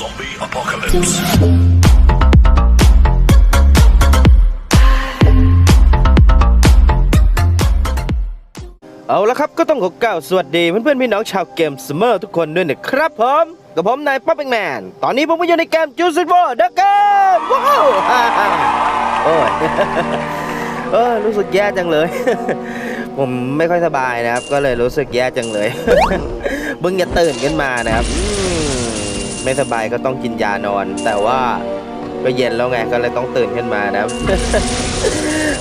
Zombie apocalypse. เอาละครับก็ต้องขอกล่าวสวัสดีเพื่อนๆพี่น้องชาวเกมสเมอร์ทุกคนด้วยนะครับผมกับผมนายป๊อปเปงแมนตอนนี้ผมก็อยู่ในเกมจูซิโ r เดอะเกมว้าวโอ้ยเออรู้สึกแย่จังเลย ผมไม่ค่อยสบายนะครับ ก็เลยรู้สึกแย่จังเลยเพิ่งจะตื่นขึ้นมานะครับ ไม่สบายก็ต้องกินยานอน แต่ว่าก็เย็นแล้วไงก็เลยต้องตื่นขึ้นมานะครับ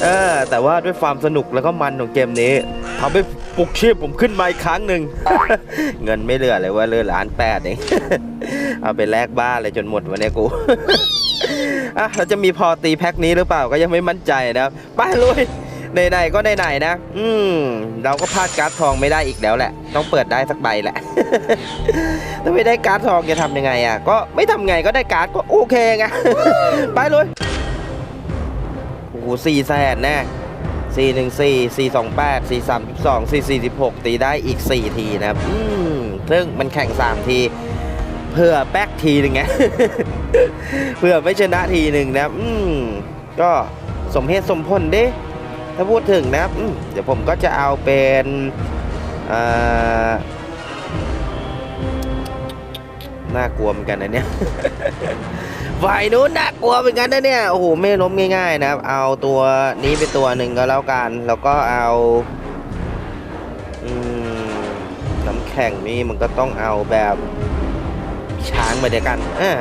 เออแต่ว่าด้วยความสนุกแล้วก็มันของเกมนี้ทำให้ปลุกชีพผมขึ้นมาอีกครั้งหนึ่งเงินไม่เหลือเลยว่าเหลือล้านแปดเองเอาไปแลกบ้านเลยจนหมดวันนี้กูอะเราจะมีพอตีแพ็คนี้หรือเปล่าก็ยังไม่มั่นใจนะครับไปลุยไหนๆก็ไหนๆนะ อืม เราก็พลาดการ์ดทองไม่ได้อีกแล้วแหละ ต้องเปิดได้สักใบแหละ ถ้าไม่ได้การ์ดทองจะทำยังไงอะ ก็ไม่ทำไงก็ได้การ์ดก็โอเคไง ไปเลยโอ้โหสี่แสนแน่สี่หนึ่งสี่สี่สองแปดสี่สามสิบสองสี่สี่สิบหกตีได้อีกสี่ทีนะครับ อืมซึ่งมันแข่งสามที เพื่อแป๊กทีหนึ่งไง เพื่อไม่ชนะทีหนึ่งนะครับอืมก็สมเหตุสมผลเด้ถ้าพูดถึงนะครับอืมเดี๋ยวผมก็จะเอาเป็นอ่า น่ากลัวเหมือนกันนะเนี่ยฝ่ายนู้นน่ากลัวเหมือนกันนะเนี่ยโอ้โหไม่ล้มง่ายๆนะครับ เอาตัวนี้ไปตัวหนึ่งก็แล้วกัน แล้วก็เอาอน้ำแข็งนี่มันก็ต้องเอาแบบช้างมาเดียวกันเออ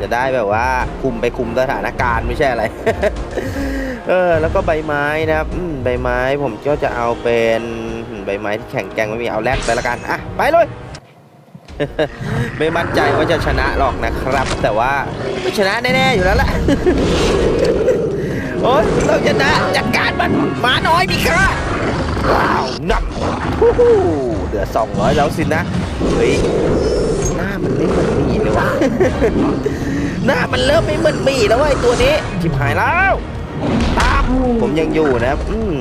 จะได้แบบว่าคุมไปคุมสถานการณ์ไม่ใช่อะไร เออ แล้วก็ใบไม้นะครับใบไม้ผมก็จะเอาเป็นใบไม้ที่แข็งแกร่งไม่มีเอาแรกไปละกัน อะ ไปเลย ไม่มั่นใจว่าจะชนะหรอกนะครับ แต่ว่าไม่ชนะแน่ๆอยู่แล้วล่ะโอ๊ยเราชนะจัดการมันหมาน้อยมีค่าว้าวงับฮู้ฮู้เหลือสองร้อยแล้วสินะเฮ้ยหน้ามันไม่เหมือนมีเลยวะหน้ามันเริ่มไม่เหมือนมีแล้วเว้ตัวนี้ชิบหายแล้วตามผมยังอยู่นะครับอืม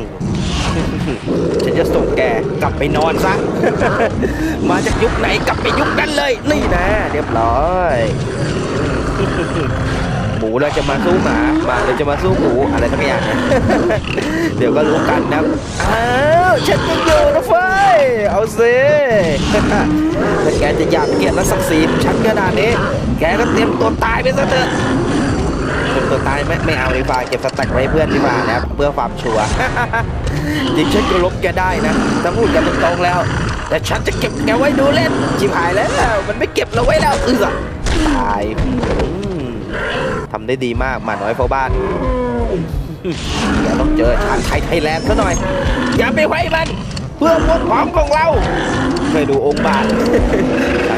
ฉันจะส่งแกกลับไปนอนซะ มาจากยุคไหนกลับไปยุคนั้นเลย นี่นะเรียบร้อยหมูเราจะมาสู้หมาหมาเราจะมาสู้หมูอะไรสักอย่างเดี๋ยวก็รู้กันนะอ้าวฉันยังอยู่นะเฟ้ยเอาสิถ้าแกจะอยากเกลียดและศักดิ์ศรีฉันขนาดนี้ แกก็เตรียมตัวตายไปซะเถอะ เตรียมตัวตายไม่ไม่เอาดีกว่าเก็บสแต็กไว้เพื่อนดีกว่านะครับเพื่อความชัวร์จริงฉันก็ลบแกได้นะถ้าพูดกันตรงๆแล้ว แต่ฉันจะเก็บแกไว้ดูเล่นชิบหายแล้วมันไม่เก็บเราไว้แล้วเออตายทำได้ดีมากมาน้อยเฝ้าบ้านแกต้องเจอชาญไทยไทยแลนด์ซะหน่อย อย่าไปไว้มัน เพื่อพวกพ้องของเราเคยดูองค์บาท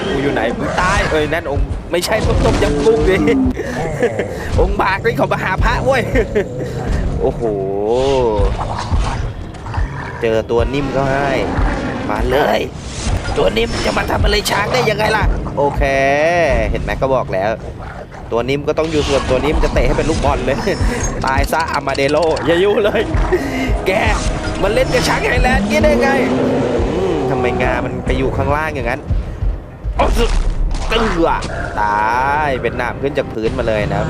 กูอยู่ไหนมึงตาย เอ้ยนั่นองค์ไม่ใช่ต้มต้มยำกุ้งดิองค์บาทนี่เขามาหาพระเว้ยโอ้โห เจอตัวนิ่มก็ให้ มาเลย ตัวนิ่มจะมาทำอะไรช้างได้ยังไงล่ะ โอเค เห็นไหมก็บอกแล้ว ตัวนิ่มก็ต้องอยู่ส่วนตัวนิ่มจะเตะให้เป็นลูกบอลเลย ตายซะอามาเดโลอย่ายุ่งเลย แกมันเล่นกับช้างไฮแลนด์งี้ได้ไงทำไมงามันไปอยู่ข้างล่างอย่างนั้น เตือตายเป็นหนามขึ้นจากพื้นมาเลยนะม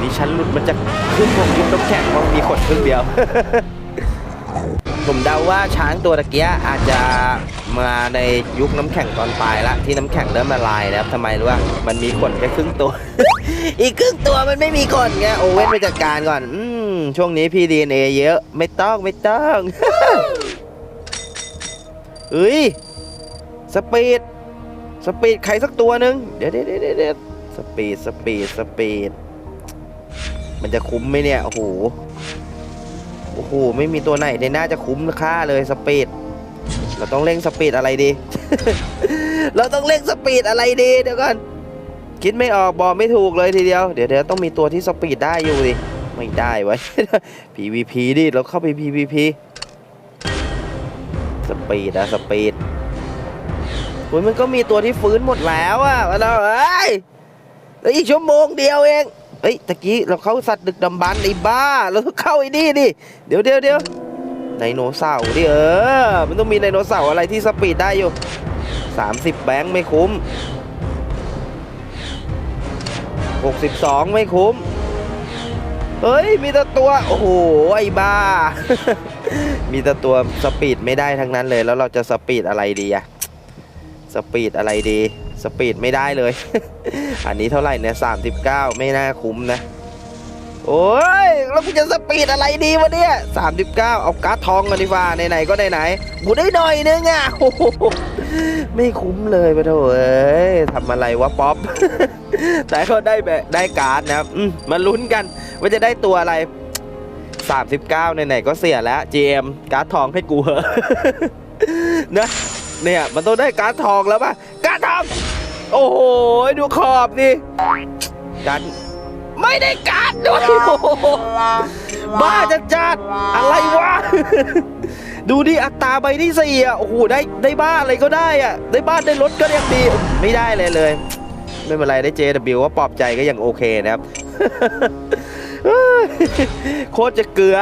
นี่ฉันหลุดมันจากครึ่งของยุคน้ำแข็งเพราะมีขดครึ่งเดียว ผมเดาว่าช้างตัวตะเกียอาจจะมาในยุคน้ำแข็งตอนปลายละที่น้ำแข็งเริ่มละลายแล้วทำไมรู้ว่ามันมีขนแค่ครึ่งตัว อีกครึ่งตัวมันไม่มีขนไงโอเว่นไปจัดการก่อน อืมช่วงนี้พี่ดีเอเยอะไม่ต้องไม่ต้องเฮ้ยสปีด สปีดใครสักตัวหนึ่งเดี๋ยวเดี๋ยวเดี๋ยวเดี๋ยวสปีดสปีดสปีดมันจะคุ้มไหมเนี่ย โอ้โห โอ้โห ไม่มีตัวไหนในน่าจะคุ้มค่าเลยสปีดเราต้องเร่งสปีดอะไรดี เราต้องเร่งสปีดอะไรดีเดี๋ยวก่อนคิดไม่ออกบอกไม่ถูกเลยทีเดียว เดี๋ยวเดี๋ยวต้องมีตัวที่สปีดได้อยู่ดิไม่ได้ไว้ PVP ดิเราเข้าไป PVP สปีดอะสปีด โอ้ยมันก็มีตัวที่ฟื้นหมดแล้วอะเราเอ้ยอีกชั่วโมงเดียวเองเฮ้ยตะกี้เราเข้าสัตว์ดึกดำบรรพ์ไอ้บ้า เราต้องเข้าไอ้นี่ดิเดี๋ยวเดี๋ยวเดี๋ยวไดโนเสาร์ดิเออ มันต้องมีไดโนเสาร์อะไรที่สปีดได้อยู่ 30 แบงค์ไม่คุ้ม 62 ไม่คุ้ม เฮ้ย มีแต่ตัว โอ้โห ไอ้บ้า มีแต่ตัวสปีดไม่ได้ทั้งนั้นเลย แล้วเราจะสปีดอะไรดีอะ สปีดอะไรดี สปีดไม่ได้เลย อันนี้เท่าไหร่เนี่ย39ไม่น่าคุ้มนะ โอ้ย แล้วกูจะสปีดอะไรดีวะเนี่ย39เก้าเอาการ์ดทองกันดีกว่าไหนๆก็ไหนๆกูได้หน่อยนึงอะไม่คุ้มเลยปะโถเอ้ยทำอะไรวะป๊อป แต่ก็ได้แบบได้การ์ดนะครับมมาลุ้นกันว่าจะได้ตัวอะไร39ไหนๆก็เสียแล้ว GM การ์ดทองให้กูเหอะนะ เนี่ยมันต้องได้การ์ดทองแล้วป่ะการ์ดทองโอ้โหดูขอบดิการดไม่ได้การ์ดด้วยโอ้โหบ้าจะจัดอะไรวะดูดิอัตราใบที่สี่อะโอ้โหได้ได้บ้านอะไรก็ได้อะได้บ้านได้รถก็ยังดีไม่ได้เลยเลย ไม่เป็นไรได้ JW ว่าปลอบใจก็ยังโอเคนะครับโคตรจะเกลือ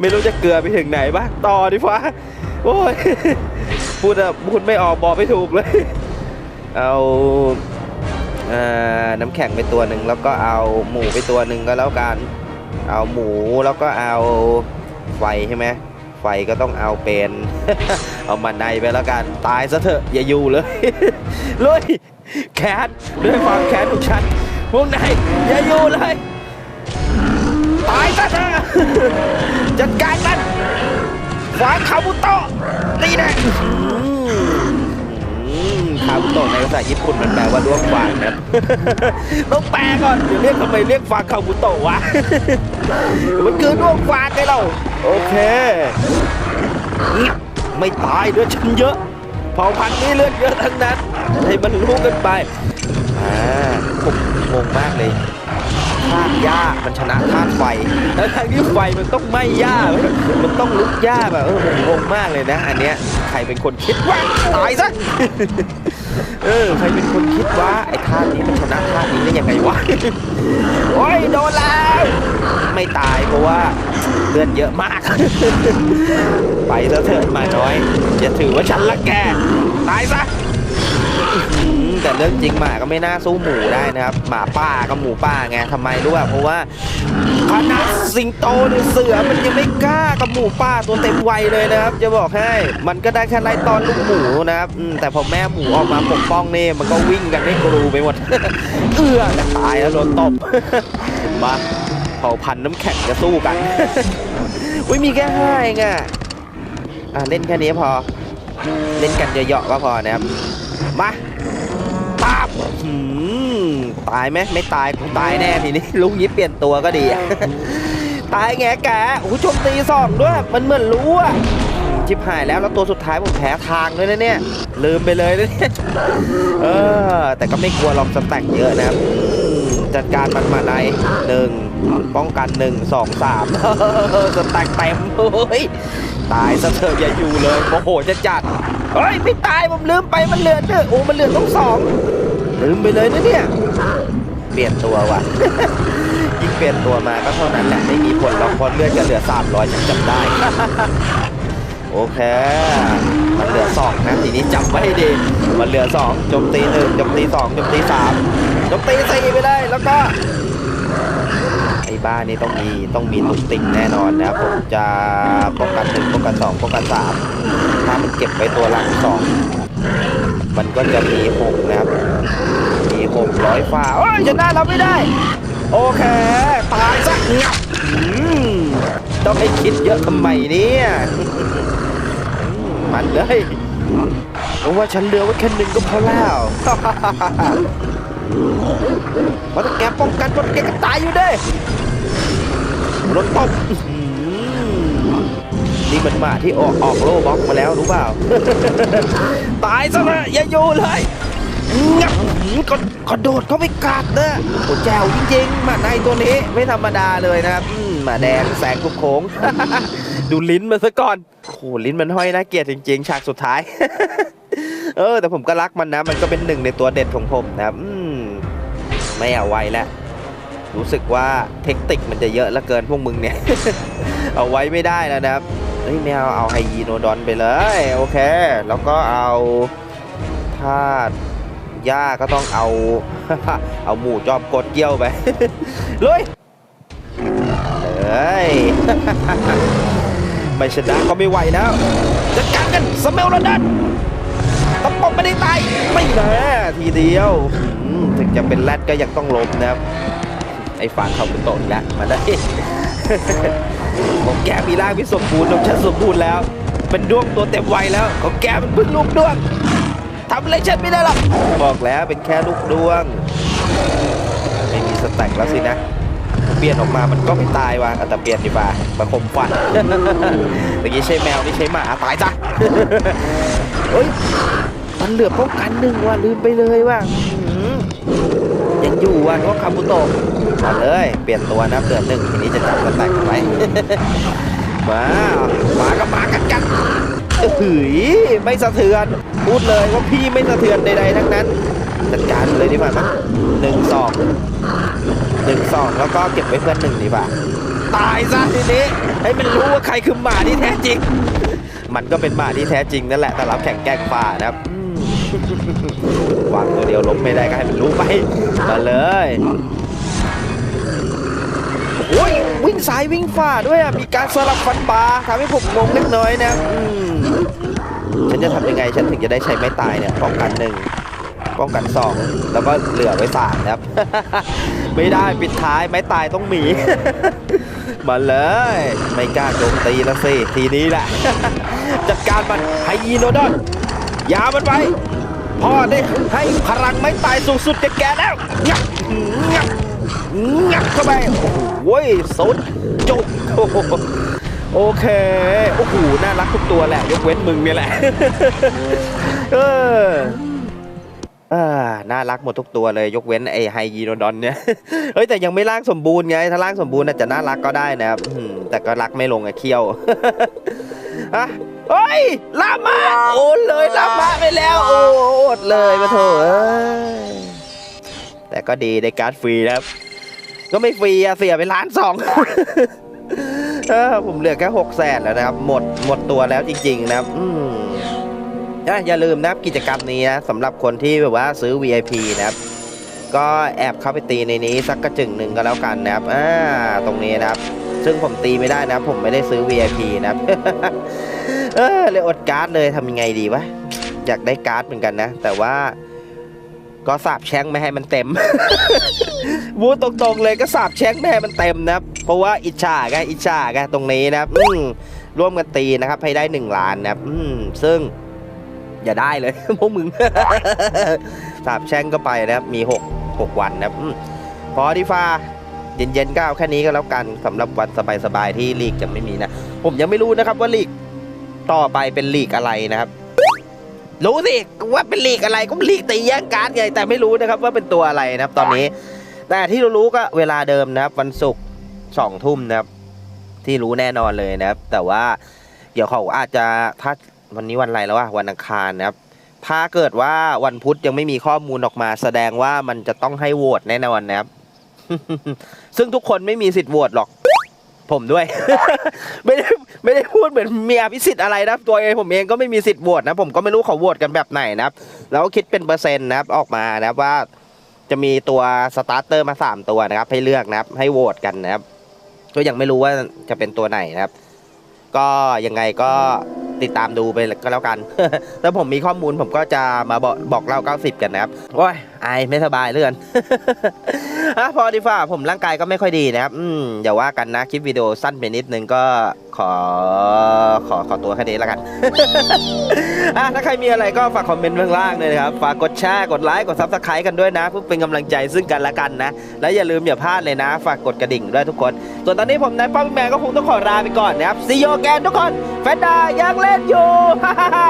ไม่รู้จะเกลือไปถึงไหนบ้างต่อดิฟ้าโอ้ย พูดอะพูดไม่ออกบอกไม่ถูกเลย เอาน้ำแข็งไปตัวหนึ่งแล้วก็เอาหมูไปตัวหนึ่งก็แล้วกัน เอาหมูแล้วก็เอาไฟใช่ไหมไฟก็ต้องเอาเป็น เอามันในไปแล้วกันตายซะเถอะอย่าอยู่เลยเลยแค้นด้วยความแค้นของฉันพวกนายอย่าอยู่เลยตายซะเถอะจัดการมัน ขวางคาบุโตะนี่แน่คาบุโตะในภาษาญี่ปุ่นมันแปลว่าด้วงฟางนะครับต้องแปลก่อนเดี๋ยวเรียกทำไมเรียกฟางคาบุโตะวะมันคือด้วงฟางไงเราโอเคไม่ตายเลือดฉันเยอะเผ่าพันธุ์นี้เลือดเยอะทั้งนั้นให้มันรู้กันไปอ่าผมงงมากเลย ธาตุหญ้ามันชนะธาตุไฟแล้วทางที่ไฟมันต้องไหม้หญ้ามันต้องลุกหญ้าแบบเออผมงงมากเลยนะ อันเนี้ยใครเป็นคนคิดว่าตายซะเออใครเป็นคนคิดว่าไอ้ธาตุนี้มันชนะธาตุนี้ได้ยังไงวะโอ้ยโดนแล้วไม่ตายเพราะว่าเลือดเยอะมาก ไปซะเถิดมาน้อยอย่าถือว่าฉันละแกตายซะ แต่เรื่องจริงหมาก็ไม่น่าสู้หมูได้นะครับ หมาป่ากับหมูป่าไงทำไมรู้ป่ะเพราะว่าขนาดสิงโตหรือเสือมันยังไม่กล้ากับหมูป่าตัวเต็มวัยเลยนะครับ จะบอกให้มันก็ได้แค่ไล่ตอนลูกหมูนะครับแต่พอแม่หมูออกมาปกป้องนี่มันก็วิ่งกันให้กรูไปหมดเอื้อจะตายแล้วโดนตบมาเผ่าพันธุ์น้ำแข็งจะสู้กันอุ้ยมีแค่ห้าเองอะอะเล่นแค่นี้พอ เล่นกันเยอะๆก็พอนะครับ มาปาบหืมตายไหมไม่ตายกูตายแน่ทีนี้ลุงยิบเปลี่ยนตัวก็ดีตายแงแกโอ้โหโจมตีสองด้วย มันเหมือนรู้อะชิบหายแล้วแล้วตัวสุดท้ายผมแพ้ทางด้วยนะเนี่ย ลืมไปเลยนะเนี่ยเออ แต่ก็ไม่กลัวหรอกสแต็กเยอะนะครับ จัดการมันมาในหนึ่งป้องกันหนึ่งสองสามสแต็กเต็มเฮ้ยตายซะเถอะอย่าอยู่เลยโมโหจะจัด เฮ้ยไม่ตายผมลืมไปมันเหลือเนอโอ้มันเหลือต้องสองลืมไปเลยนะเนี่ย เปลี่ยนตัวว่ะ ยิ่งเปลี่ยนตัวมาก็เท่านั้นแหละไม่มีผลหรอกเพราะเลือดจะเหลือ 300ฉันจำได้ โอเค มันเหลือสองนะทีนี้จำไว้ให้ดี มันเหลือสองจมตีหนึ่งจมตีสองจมตีสามจมตีสี่ไปเลยแล้วก็ อ้บ้านนี้ต้องมีต้องมีตุกติ่งแน่นอนนะครับผมจะป้องกันหนึ่งป้องกันสองป้องกันสามถ้ามันเก็บไว้ตัวหลังสองมันก็จะมีหกนะครับ มีหกร้อยฟ้าโอ้ยจะเราไม่ได้ โอเคตายซะงับอืมต้องให้คิดเยอะทำไมเนี่ยมันเลยเพราะว่าฉันเหลือไว้แค่หนึ่งก็พอแล้ว เพราะแกป้องกันมันแกก็ตายอยู่เด้รถตบนี่มันมาที่ออกออกโลบ็อกมาแล้วรู้เปล่า ตายซะนะอย่าอยู่เลยงับกกระโดดเข้าไปกัดนะโอ้แจวจริงๆมาในตัวนี้ไม่ธรรมดาเลยนะครับมาแดงแสงทุกโค้ง ดูลิ้นมันซะก่อนโอ้โหลิ้นมันห้อยน่าเกลียดจริง ๆ ฉากสุดท้าย เออ แต่ผมก็รักมันนะ มันก็เป็นหนึ่งในตัวเด็ดของผมนะครับ ไม่เอาไว้แล้วรู้สึกว่าเทคนิคมันจะเยอะเหลือเกินพวกมึงเนี่ย เอาไว้ไม่ได้แล้วนะครับเฮ้ยไม่เอาเอาไฮยีโนดอนไปเลยโอเค แล้วก็เอาธาตุหญ้าก็ต้องเอา เอาหมูจอมกดเกี้ยวไปลุยเฮ้ยไม่ชนะก็ไม่ไหวแล้วจะกัดกันสเมลระดันะปบ ไม่ได้ตายไม่นะทีเดียวถึงจะเป็นแรดก็ยังต้องล้มนะครับ ไอ้ฟางเขาเป็นโตอีกแล้วมาได้ของแกมีร่างที่สมบูรณ์ของฉันสมบูรณ์แล้ว เป็นดวงตัวเต็มวัยแล้วของแกมันเพิ่งลูกดวงทำอะไรฉันไม่ได้หรอกบอกแล้วเป็นแค่ลูกดวง ไม่มีสแต็กแล้วสินะเปลี่ยนออกมามันก็ไม่ตายว่ะแต่เปลี่ยนดีกว่ามาคมฟันเมื่อกี้ใช้แมวนี่ใช้หมาตายจ้ะเฮ้ย มันเหลือป้องกันหนึ่งว่ะลืมไปเลยว่ะยังอยู่ว่ะก็คาบุโตะมาเลย เปลี่ยนตัวนะเหลือหนึ่งทีนี้จะจับสแตกไปมมาหมากับหมากัดกันเฮ้ยไม่สะเทือนพูดเลยว่าพี่ไม่สะเทือนใดๆทั้งนั้น จัดการเลยดีกว่ามั้ยหนึ่งสองหนึ่งสองแล้วก็เก็บไว้เพื่อนหนึ่งดีกว่าตายซะทีนี้ให้มันรู้ว่าใครคือหมาที่แท้จริง มันก็เป็นหมาที่แท้จริงนั่นแหละแต่รับแข่งแกล้งป่านะครับ วางตัวเดียวล้มไม่ได้ก็ให้มันรู้ไปมาเลยโอ้ยวิ่งซ้ายวิ่งฝ่าด้วยอะมีการสลับฟันปลาทำให้ผมงงเล็กน้อยนะอืมฉันจะทำยังไงฉันถึงจะได้ใช้ไม้ตายเนี่ยป้องกันหนึ่งป้องกันสองแล้วก็เหลือไว้สามนะครับ ไม่ได้ปิดท้ายไม้ตายต้องหมีมาเลย ไม่กล้าโจมตีแล้วสิทีนี้แหละ จัดการมันไฮยีโนดอนยามันไป พ่อได้ให้พลังไม้ตายสูงสุดแก่แกแล้วงับงับงับเข้าไปโอ้โหเว้ยสุดจุกโอเค โอ้โห น่ารักทุกตัวแหละ ยกเว้นมึงเนี่ยแหละ เอออ่าน่ารักหมดทุกตัวเลยยกเว้นไอ้ไฮยีโนดอนเนี่ย เฮ้ยแต่ยังไม่ร่างสมบูรณ์ไง ถ้าร่างสมบูรณ์น่ะจะน่ารักก็ได้นะครับแต่ก็รักไม่ลงไอ้เคี้ยวอะ เฮ้ยลามาโอนเลยลามาไปแล้ว โอ้อดเลยมาโถเอ้ยแต่ก็ดีได้การ์ดฟรีนะครับ ก็ไม่ฟรีอะเสียไปล้านสองเออผมเหลือแค่หกแสนแล้วนะครับ หมดหมดตัวแล้วจริง ๆ นะครับ อืมอะอย่าลืมนะครับกิจกรรมนี้นะสำหรับคนที่แบบว่าซื้อ VIP นะครับ ก็แอบเข้าไปตีในนี้สักกระจึงหนึ่งก็แล้วกันนะครับอ่าตรงนี้นะครับ ซึ่งผมตีไม่ได้นะผมไม่ได้ซื้อ VIP นะครับ เออเลยอดการ์ดเลยทำยังไงดีวะ อยากได้การ์ดเหมือนกันนะ แต่ว่าก็สาบแช่งไม่ให้มันเต็มพูดตรงๆเลยก็สาบแช่งไม่ให้มันเต็มนะครับ เพราะว่าอิจฉาไงอิจฉาไงตรงนี้นะครับอืมร่วมกันตีนะครับให้ได้หนึ่งล้านนะครับอืมซึ่งอย่าได้เลยพวกมึงสาบแช่งก็ไปนะครับ มีหกหกวันนะครับอพอดีฟ้าเย็นๆก็เอาแค่นี้ก็แล้วกันสำหรับวันสบายๆที่ลีกจะไม่มีนะ ผมยังไม่รู้นะครับว่าลีก ต่อไปเป็นลีกอะไรนะครับ รู้สิว่าเป็นลีกอะไรก็ลีกตีแย่งการ์ดไงแต่ไม่รู้นะครับว่าเป็นตัวอะไรนะครับ ตอนนี้ แต่ที่รู้ก็เวลาเดิมนะครับ วันศุกร์สองทุ่มนะครับ ที่รู้แน่นอนเลยนะครับ แต่ว่าเดี๋ยวเขาอาจจะถ้าวันนี้วันอะไรแล้ววะวันอังคารนะครับ ถ้าเกิดว่าวันพุธยังไม่มีข้อมูลออกมา แสดงว่ามันจะต้องให้โหวตแน่นอนนะครับ ซึ่งทุกคนไม่มีสิทธิ์โหวตหรอก ผมด้วย ไม่ได้ไม่ได้พูดเหมือนมีอภิสิทธิ์อะไรนะตัวเองผมเองก็ไม่มีสิทธิ์โหวตนะ ผมก็ไม่รู้เขาโหวตกันแบบไหนนะครับ แล้วคิดเป็นเปอร์เซ็นต์นะครับออกมานะครับว่าจะมีตัวสตาร์เตอร์มาสามตัวนะครับ ให้เลือกนะครับ ให้โหวตกันนะครับ ก็ยังไม่รู้ว่าจะเป็นตัวไหนนะครับ ก็ยังไงก็ติดตามดูไปก็แล้วกัน ถ้าผมมีข้อมูลผมก็จะมาบอกบอกเล่า 90 กันนะครับโอ้ยไอไม่สบายเลื่อน อะพอดีฝ่าผมร่างกายก็ไม่ค่อยดีนะครับอืมอย่าว่ากันนะคลิปวิดีโอสั้นไปนิดนึงก็ขอขอขอตัวแค่นี้ล้วกัน อะถ้าใครมีอะไรก็ฝากคอมเมนต์ข้างล่างเลยนะครับฝากกดแชร์กดไลค์กดซับสไครต์กันด้วยนะเพื่อเป็นกำลังใจซึ่งกันและกันนะ และอย่าลืมอย่าพลาดเลยนะ ฝากกดกระดิ่งด้วยทุกคน ส่วนตอนนี้ผมนายป้อมแมนก็คงต้องขอลาไปก่อนนะครับซีโอแกนทุกคนแฟนดายังเล่นอยู่ฮ่าฮ่า